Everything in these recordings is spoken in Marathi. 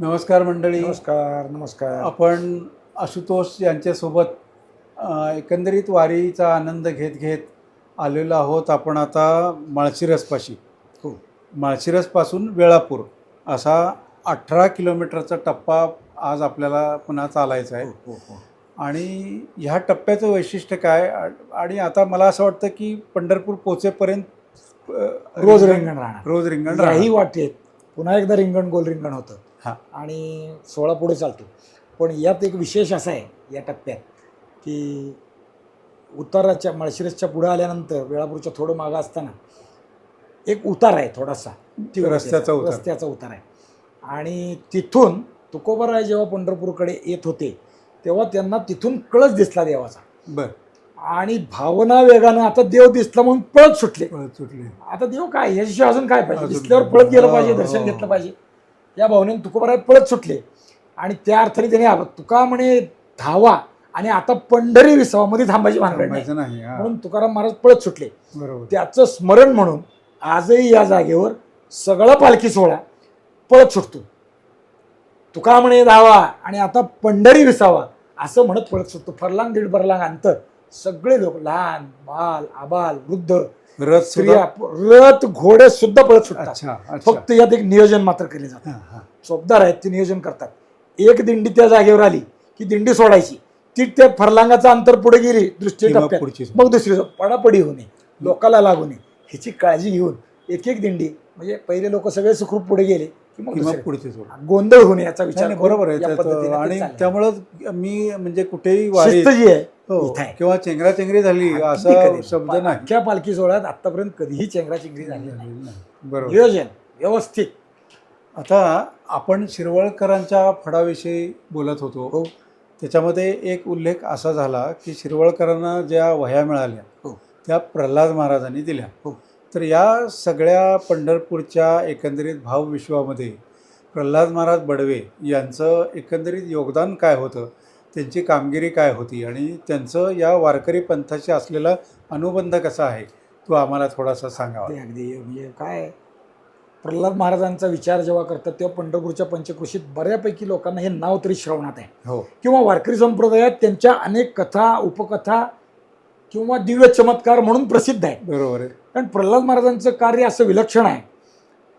नमस्कार मंडळी. नमस्कार नमस्कार. आपण आशुतोष यांच्यासोबत एकंदरीत वारीचा आनंद घेत घेत आलेलो आहोत आपण आता माळशिरसपाशी. हो. माळशिरसपासून वेळापूर असा अठरा किलोमीटरचा टप्पा आज आपल्याला पुन्हा चालायचा आहे. हो, हो, हो. आणि ह्या टप्प्याचं वैशिष्ट्य काय? आणि आता मला असं वाटतं की पंढरपूर पोचेपर्यंत रोज रिंगण राहणार. रोज रिंगण राहणार. वाटेत पुन्हा एकदा रिंगण गोल रिंगण होतं. आणि सोळा पुढे चालतो. पण यात एक विशेष असा आहे या टप्प्यात की उताराच्या माळशिरसच्या पुढे आल्यानंतर वेळापूरच्या थोडं मागं असताना एक उतार आहे थोडासा. तीव्रतेचा, रस्त्याचा उतार. रस्त्याचा उतार आहे. आणि तिथून तुकोबाराय जेव्हा पंढरपूरकडे येत होते तेव्हा त्यांना तिथून कळस दिसला देवाचा. बर. आणि भावना वेगानं आता देव दिसला म्हणून पळत सुटले. पळत सुटले. आता देव काय? ह्याशिवाय अजून काय पाहिजे? दिसल्यावर? पळत गेलं पाहिजे दर्शन घेतलं. पाहिजे. या भावनेने तुकोबाराय पळत सुटले. आणि त्या अर्थाने त्याने तुका म्हणे धावा आणि आता पंढरी विसावा मध्ये थांबायची भानगड नाही. म्हणून तुकाराम महाराज पळत सुटले. बरोबर. त्याचं स्मरण म्हणून आजही या जागेवर सगळा पालखी सोहळा पळत सुटतो. तुका म्हणे धावा आणि आता पंढरी विसावा असं म्हणत पळत सुटतो. फरलांग दीड फरलांग अंतर. सगळे लोक लहान बाल आबाल वृद्ध रथ स्त्रिया रथ घोडे सुद्धा पळत सुटतात. फक्त यात एक नियोजन मात्र केले जातं. चोपदार आहेत ते नियोजन करतात. एक दिंडी त्या जागेवर आली की दिंडी सोडायची. ती त्या फरलांगाचं अंतर पुढे गेली दृष्टी मग दुसरी. पडापडी होऊ नये लोकाला लागू नये ह्याची काळजी घेऊन एक एक दिंडी म्हणजे पहिले लोक सगळे सुखरूप पुढे गेले. पुढचे गोंधळ नये याचा विचार बरोबर आहे. आणि. त्यामुळं मी म्हणजे कुठेही जी आहे इथं आहे. किंवा चेंगरा चेंगरी झाली असा. शब्द नाही. पालखी सोहळ्यात आतापर्यंत कधीही चेंगराचेंगरी झाली नाही. बरोबर. नियोजन व्यवस्थित. आता आपण शिरवळकरांच्या फडाविषयी बोलत होतो. हो. त्याच्यामध्ये एक उल्लेख असा झाला की शिरवळकरांना ज्या वह्या मिळाल्या हो. त्या प्रल्हाद महाराजांनी दिल्या. हो. तर या सगळ्या पंढरपूरच्या एकंदरीत भावविश्वामध्ये प्रल्हाद महाराज बडवे यांचं एकंदरीत योगदान काय होतं? त्यांची कामगिरी काय होती आणि त्यांचं या वारकरी पंथाशी असलेला अनुबंध कसा आहे तो आम्हाला थोडासा सांगावा. ते अगदी. म्हणजे काय प्रल्हाद महाराजांचा विचार जेव्हा करतात तेव्हा पंढरपूरच्या पंचकृषीत बऱ्यापैकी लोकांना हे नाव तरी श्रवणात आहे. हो. किंवा वारकरी संप्रदायात त्यांच्या अनेक कथा उपकथा किंवा दिव्य चमत्कार म्हणून प्रसिद्ध आहे बरोबर आहे. कारण प्रल्हाद महाराजांचं कार्य असं विलक्षण आहे.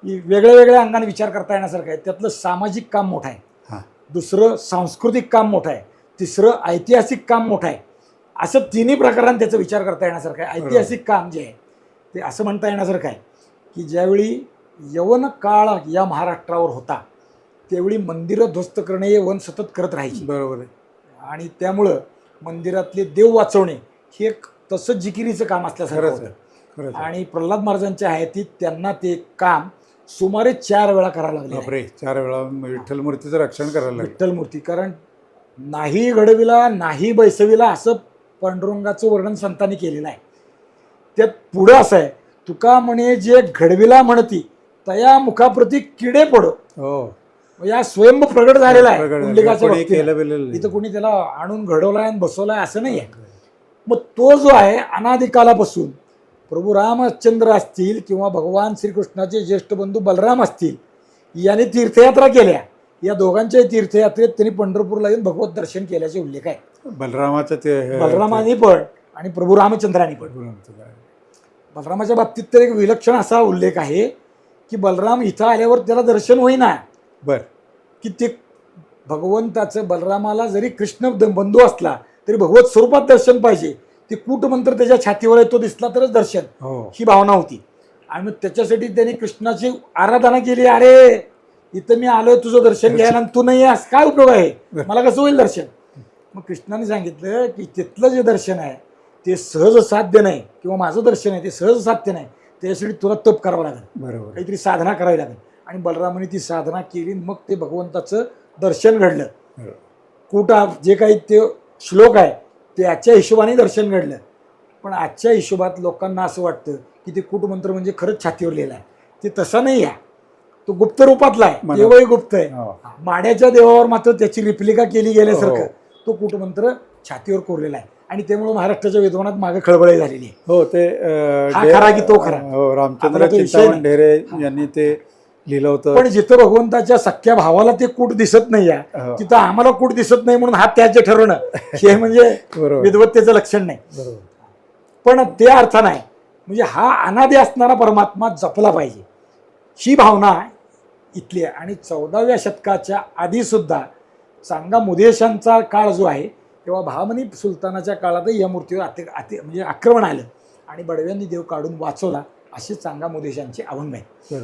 की वेगळ्या वेगळ्या अंगाने विचार करता येण्यासारखं आहे. त्यातलं सामाजिक काम मोठं आहे. हां. दुसरं सांस्कृतिक काम मोठं आहे. तिसरं ऐतिहासिक काम मोठं आहे. असं तिन्ही प्रकारांत त्याचा विचार करता येण्यासारखं आहे. ऐतिहासिक काम जे आहे ते असं म्हणता येण्यासारखं आहे की ज्यावेळी यवन काळ या महाराष्ट्रावर होता त्यावेळी मंदिरं ध्वस्त करणे हे वन सतत करत राहायची. बरोबर आहे. आणि त्यामुळं मंदिरातले देव वाचवणे हे एक तसं जिकिरीचं काम असल्यासारखं. आणि प्रल्हाद महाराजांच्या हयातीत त्यांना ते काम सुमारे चार वेळा करायला लागले. चार वेळा विठ्ठल मूर्तीचं रक्षण करायला लागलं. विठ्ठल मूर्ती. कारण नाही घडविला नाही बैसविला असं पांडुरंगाचं वर्णन संतांनी केलेलं आहे. त्यात पुढं असं आहे तुका म्हणे जे घडविला म्हणती तया मुखाप्रती किडे पडो. हो. या स्वयं प्रगट झालेला आहे. इथं कोणी त्याला आणून घडवलाय आणि बसवलाय असं नाही आहे मग तो जो आहे अनादिकालापासून प्रभू रामचंद्र असतील किंवा भगवान श्रीकृष्णाचे ज्येष्ठ बंधू बलराम असतील याने तीर्थयात्रा केल्या. या दोघांच्या तीर्थयात्रेत त्यांनी पंढरपूरला येऊन भगवत दर्शन केल्याचे उल्लेख आहे. बलरामाचं ते बलरामाने पण आणि प्रभू रामचंद्राने पण. बलरामाच्या बाबतीत तर एक विलक्षण असा उल्लेख आहे की बलराम इथं आल्यावर त्याला दर्शन होईना. बर. की ते भगवंताचं बलरामाला जरी कृष्ण बंधू असला तरी भगवत स्वरूपात दर्शन पाहिजे. ते कूटमंत्र त्याच्या छातीवर आहे तो दिसला तरच दर्शन. हो. ही भावना होती. आणि मग त्याच्यासाठी त्यांनी कृष्णाची आराधना केली. अरे! इथं मी आलोय तुझं दर्शन घ्यायला आणि तू नाही आहेस काय उपयोग आहे? मला कसं होईल दर्शन? मग कृष्णाने सांगितलं की तिथलं जे दर्शन आहे ते सहज साध्य नाही किंवा माझं दर्शन आहे ते सहज साध्य नाही त्याच्यासाठी तुला तप करावं लागेल. बरोबर. काहीतरी साधना करावी लागेल. आणि बलरामाने ती साधना केली मग ते भगवंताचं दर्शन घडलं. कुठं जे काही ते श्लोक आहे ते आजच्या हिशोबाने दर्शन घडलं. पण आजच्या हिशोबात लोकांना असं वाटतं की ते कूटमंत्र म्हणजे खरंच छातीवर लिहिलं आहे ते तसं नाही आहे. तो गुप्त रूपातला आहे. देवही गुप्त आहे हो. माड्याच्या देवावर मात्र त्याची रिप्लिका केली गेल्यासारखं हो. तो कूटमंत्र छातीवर कोरलेला आहे आणि त्यामुळे महाराष्ट्राच्या विद्वानात मागे खळबळी झालेली आहे हो ते अं, हा डे- खरा की तो खरा? हो रामचंद्र आपला तो विषय चिंतामण नाही. ढेरे यांनी ते लिहिलं होतं पण जिथं भगवंताच्या सख्या भावाला ते कूट दिसत नाही आहे हो. तिथं आम्हाला कूट दिसत नाही म्हणून हा त्याच ठरवणं हे म्हणजे बरोबर विद्वत्तेचं लक्षण नाही बरोबर पण ते अर्थ नाही म्हणजे हा अनादी असणारा परमात्मा जपला पाहिजे ही भावना इथली आहे. आणि चौदाव्या शतकाच्या आधी सुद्धा चांगा मुदेशांचा काळ जो आहे तेव्हा भामनी सुलतानाच्या काळातही या मूर्तीवर अति अति म्हणजे आक्रमण आलं. आणि बडव्यांनी देव काढून वाचवला असे चांगा मुदेशांचे अभंग आहे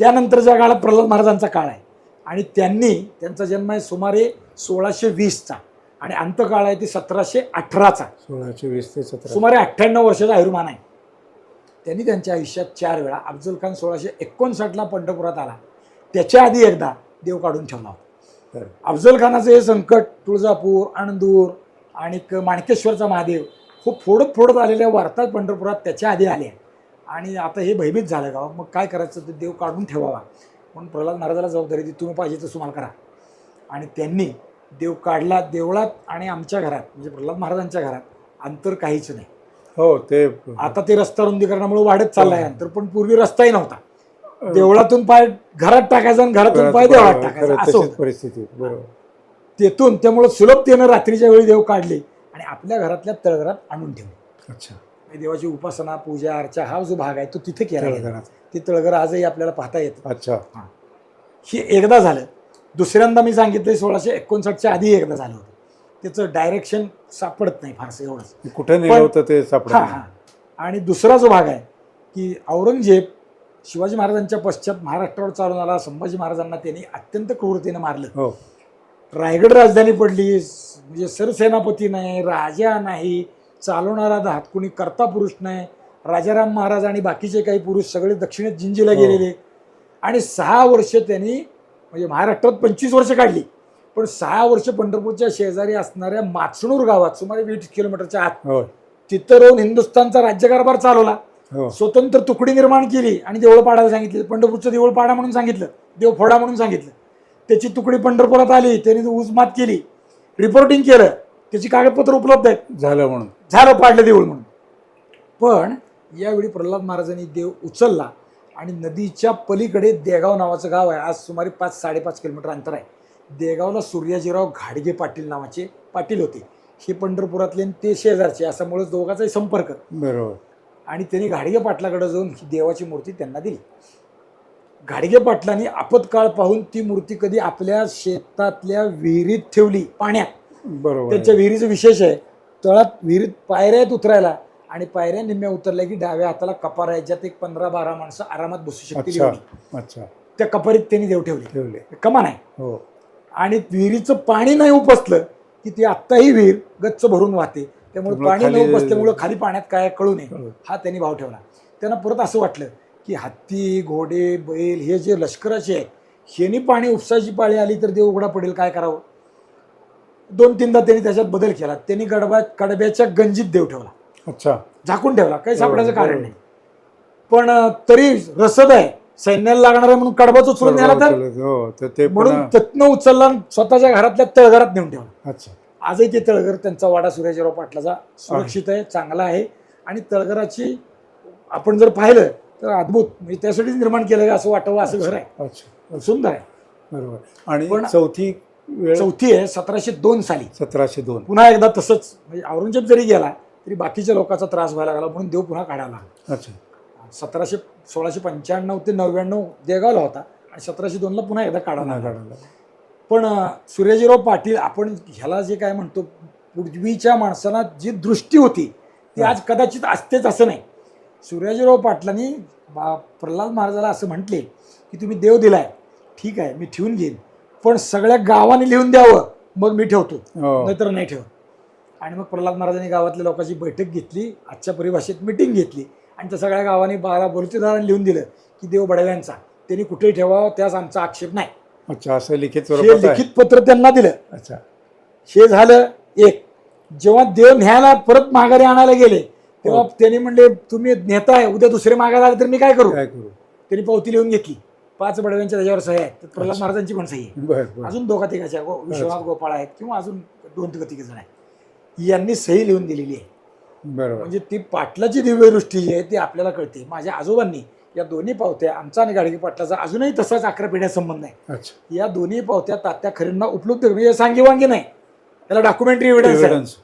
त्यानंतरच्या काळात प्रल्हाद महाराजांचा काळ आहे आणि त्यांनी त्यांचा जन्म आहे सुमारे सोळाशे वीसचा आणि अंतकाळ आहे ते सतराशे अठराचा. सोळाशे वीस ते सतरा सुमारे अठ्ठ्याण्णव वर्षाचा आयुर्मान आहे. त्यांनी त्यांच्या आयुष्यात चार वेळा अफजल खान सोळाशे एकोणसाठला पंढरपुरात आला. त्याच्या आधी एकदा देव काढून ठेवला होता. बरं. अफजल खानाचं हे संकट तुळजापूर अणदूर आणि क- माणकेश्वरचा महादेव खूप फोडत फोडत आलेल्या वार्ता पंढरपुरात त्याच्या आधी आल्या आणि आता हे भयभीत झालं गाव मग काय करायचं? ते देव काढून ठेवावा. म्हणून प्रल्हाद महाराजाला जबाबदारी दिली तुम्ही पाहिजे तर तुम्हाला करा. आणि त्यांनी देव काढला देवळात आणि आमच्या घरात म्हणजे प्रल्हाद महाराजांच्या घरात अंतर काहीच नाही. हो ते आता ते रस्ता रुंदीकरणामुळे वाढत चाललाय अंतर पण पूर्वी रस्ताही नव्हता. देवळातून पाय घरात टाकायचा आणि घरातून पाय देवळात टाकायचा. असं. परिस्थिती. बरोबर. तेथून त्यामुळे सुलभतेनं रात्रीच्या वेळी देव काढले आणि आपल्या घरातल्या तळघरात आणून ठेवले. अच्छा. देवाची उपासना पूजा अर्चा हा जो भाग आहे तो तिथे केला गेला. ते तळघर आजही आपल्याला पाहता येतं. अच्छा. हे. एकदा झालं. दुसऱ्यांदा मी सांगितलं सोळाशे एकोणसाठच्या आधी एकदा झालं होतं. त्याचं डायरेक्शन सापडत नाही फारसं एवढंच. कुठे होतं ते हा सापडत हा. आणि दुसरा जो भाग आहे की औरंगजेब शिवाजी महाराजांच्या पश्चात महाराष्ट्रावर चालून आला. संभाजी महाराजांना त्यांनी अत्यंत क्रूरतेनं मारलं. हो. रायगड राजधानी पडली. म्हणजे सरसेनापती नाही राजा नाही चालवणारा हात कुणी कर्ता पुरुष नाही. राजाराम महाराज आणि बाकीचे काही पुरुष सगळे दक्षिणेत जिंजीला हो. गेलेले. आणि सहा वर्ष त्यांनी म्हणजे महाराष्ट्रात पंचवीस वर्ष काढली. पण सहा वर्ष पंढरपूरच्या शेजारी असणाऱ्या माचणूर गावात सुमारे वीस किलोमीटरच्या आत तिथं राहून हिंदुस्थानचा राज्यकारभार चालवला. स्वतंत्र तुकडी निर्माण केली आणि देवळ पाडायला सांगितलं. पंढरपूरचं देवळ पाडा म्हणून सांगितलं. देव फोडा म्हणून सांगितलं. त्याची तुकडी पंढरपुरात आली. त्याने उजमात केली. रिपोर्टिंग केलं. त्याची कागदपत्र उपलब्ध आहेत. झालं म्हणून. झालं पाडलं देऊळ म्हणून. पण यावेळी प्रल्हाद महाराजांनी देव उचलला आणि नदीच्या पलीकडे देगाव नावाचं गाव आहे. आज सुमारे पाच साडेपाच किलोमीटर अंतर आहे. देगावला सूर्याजीराव घाडगे पाटील नावाचे पाटील होते. हे पंढरपुरातले आणि ते शेजारचे असामुळे दोघांचाही संपर्क. बरोबर. आणि त्यांनी घाडगे पाटलाकडे जाऊन ही देवाची मूर्ती त्यांना दिली. घाडगे पाटलांनी आपत्काळ पाहून ती मूर्ती कधी आपल्या शेतातल्या विहिरीत ठेवली पाण्यात. बरोबर. त्यांच्या विहिरीचं विशेष आहे तळात विहिरीत पायऱ्या आहेत उतरायला आणि पायऱ्या निम्म्या उतरल्या की डाव्या हाताला कपार आहे ज्यात एक पंधरा बारा माणसं आरामात बसू शकतील. अच्छा. त्या कपारीत त्यांनी देव ठेवले. ठेवले. कमान आहे. हो. आणि विहिरीचं पाणी नाही उपसलं की ती आत्ताही विहीर गच्च भरून वाहते. त्यामुळे पाणी न उपसल्यामुळे खाली पाण्यात काय कळू नये. हा त्यांनी भाव ठेवला. त्यांना परत असं वाटलं की हत्ती घोडे बैल हे जे लष्कराचे आहेत ह्यांनी पाणी उपसायची पाळी आली तर देव उघडा पडेल काय करावं? दोन तीनदा त्यांनी त्याच्यात बदल केला. त्यांनी गडबा कडब्याच्या गंजीत देव ठेवला. अच्छा. झाकून ठेवला. काही सापडायचं. कारण नाही. पण तरी रसद आहे. सैन्याला लागणार आहे म्हणून कडबाच उचलून नेला तर हो म्हणून त्यातनं उचलला स्वतःच्या घरातल्या तळघरात नेऊन ठेवला. अच्छा. आजही ते तळघर त्यांचा वाडा सूर्याजीराव पाटलाचा सुरक्षित आहे चांगला आहे. आणि तळघराची आपण जर पाहिलं तर अद्भुत. म्हणजे त्यासाठीच निर्माण केलं असं वाटावं असं घर आहे. अच्छा. सुंदर आहे. बरोबर. आणि पण- चौथी चौथी आहे सतराशे दोन साली. सतराशे दोन. पुन्हा एकदा तसंच म्हणजे औरंगजेब जरी गेला तरी बाकीच्या लोकांचा त्रास व्हायला लागला म्हणून देव पुन्हा काढायला अच्छा. सतराशे सोळाशे पंच्याण्णव ते नव्याण्णव देगावला होता आणि सतराशे दोनला पुन्हा एकदा काढायला काढायला पण सूर्याजीराव पाटील आपण ह्याला जे काय म्हणतो पूर्वीच्या माणसाला जी दृष्टी होती ती आज कदाचित असतेच असं नाही. सूर्याजीराव पाटलांनी बा- प्रल्हाद महाराजाला असं म्हटले की तुम्ही देव दिलाय ठीक आहे मी ठेवून घेईन पण सगळ्या गावाने लिहून द्यावं मग मी ठेवतो हो. नाहीतर नाही ठेवत. आणि मग प्रल्हाद महाराजांनी गावातल्या लोकांची बैठक घेतली आजच्या परिभाषेत मिटिंग घेतली आणि त्या सगळ्या गावांनी बारा बोलतेदारांनी लिहून दिलं की देव बडव्यांचा त्यांनी कुठेही ठेवावं त्यास आमचा आक्षेप नाही. अच्छा असं लिखित हे स्वरूपात आहे. लिखित पत्र त्यांना दिलं. अच्छा. हे झालं एक. जेव्हा देव न्यायला परत माघारी आणायला गेले तेव्हा हो. त्यांनी म्हणले तुम्ही नेताय उद्या दुसरे माघारी आले तर मी काय करू? काय करू? त्यांनी पावती लिहून घेतली. पाच बडव्यांच्या त्याच्यावर सह्या आहेत. त्यात प्रल्हाद महाराजांची पण सही आहे. बर बर. अजून दोघा तिघाच्या गो विश्वनाथ गोपाळ आहेत किंवा अजून दोन तिघ तिघ जण आहेत. यांनी सही लिहून दिलेली आहे. बरोबर. म्हणजे ती पाटलाची दिव्यदृष्टी जी आहे ती आपल्याला कळते. माझ्या आजोबांनी या दोन्ही पावत्या आमचा आणि गाडगे पाटलाचा अजूनही तसाच अकरा पिढ्या संबंध आहे. या दोन्ही पावत्या तात्या खरेंना उपलब्ध म्हणजे सांगीवांगी नाही. त्याला डॉक्युमेंटरी एव्हिडन्स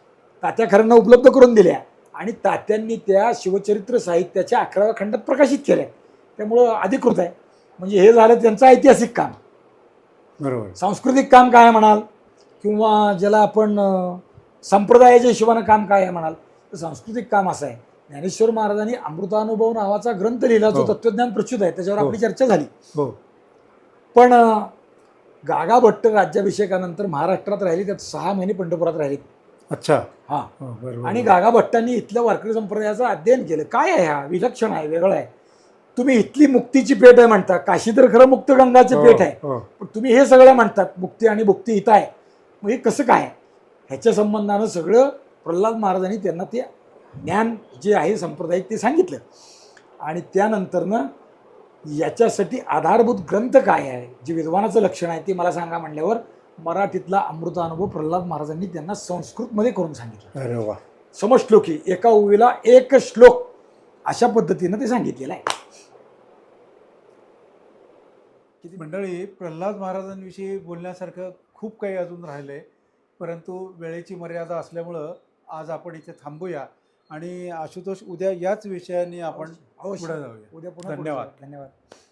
तात्या खरेंना उपलब्ध करून दिल्या. आणि तात्यांनी त्या शिवचरित्र साहित्याच्या अकराव्या खंडात प्रकाशित केल्या. त्यामुळं अधिकृत आहे. म्हणजे हे झालं त्यांचं ऐतिहासिक काम. बरोबर. सांस्कृतिक काम काय म्हणाल? किंवा ज्याला आपण संप्रदायाच्या हिशोबानं काम काय आहे म्हणाल? तर सांस्कृतिक काम असं आहे. ज्ञानेश्वर महाराजांनी अमृतानुभव नावाचा ग्रंथ लिहिला जो हो. तत्वज्ञान प्रच्युत आहे त्याच्यावर हो. आपली चर्चा झाली. हो. पण गागा भट्ट राज्याभिषेकानंतर महाराष्ट्रात राहिली त्यात सहा महिने पंढरपुरात राहिली. अच्छा. हां. आणि गागा भट्टांनी इथल्या वारकरी संप्रदायाचं अध्ययन केलं. काय आहे हा? विलक्षण आहे वेगळं आहे. तुम्ही इथली मुक्तीची पेठ आहे म्हणता. काशी तर खरं मुक्त गंगाची पेठ आहे. पण तुम्ही हे सगळं म्हणतात मुक्ती आणि मुक्ती इथं आहे. मग हे कसं काय? ह्याच्या संबंधानं सगळं प्रल्हाद महाराजांनी त्यांना ते ज्ञान जे आहे सांप्रदायिक ते सांगितलं. आणि त्यानंतरनं याच्यासाठी आधारभूत ग्रंथ काय आहे? जे विद्वानाचं लक्षण आहे ते मला सांगा म्हणल्यावर मराठीतला अमृतानुभव प्रल्हाद महाराजांनी त्यांना संस्कृतमध्ये करून सांगितलं. अरे वा. समश्लोकी एका ओवीला एक श्लोक अशा पद्धतीनं ते सांगितलेलं आहे. मंडळी प्रल्हाद महाराजांविषयी बोलण्यासारखं खूप काही अजून राहिलं आहे परंतु वेळेची मर्यादा असल्यामुळं आज आपण इथे थांबूया. आणि आशुतोष उद्या याच विषयाने आपण. पुढे जाऊया उद्या पुन्हा धन्यवाद. धन्यवाद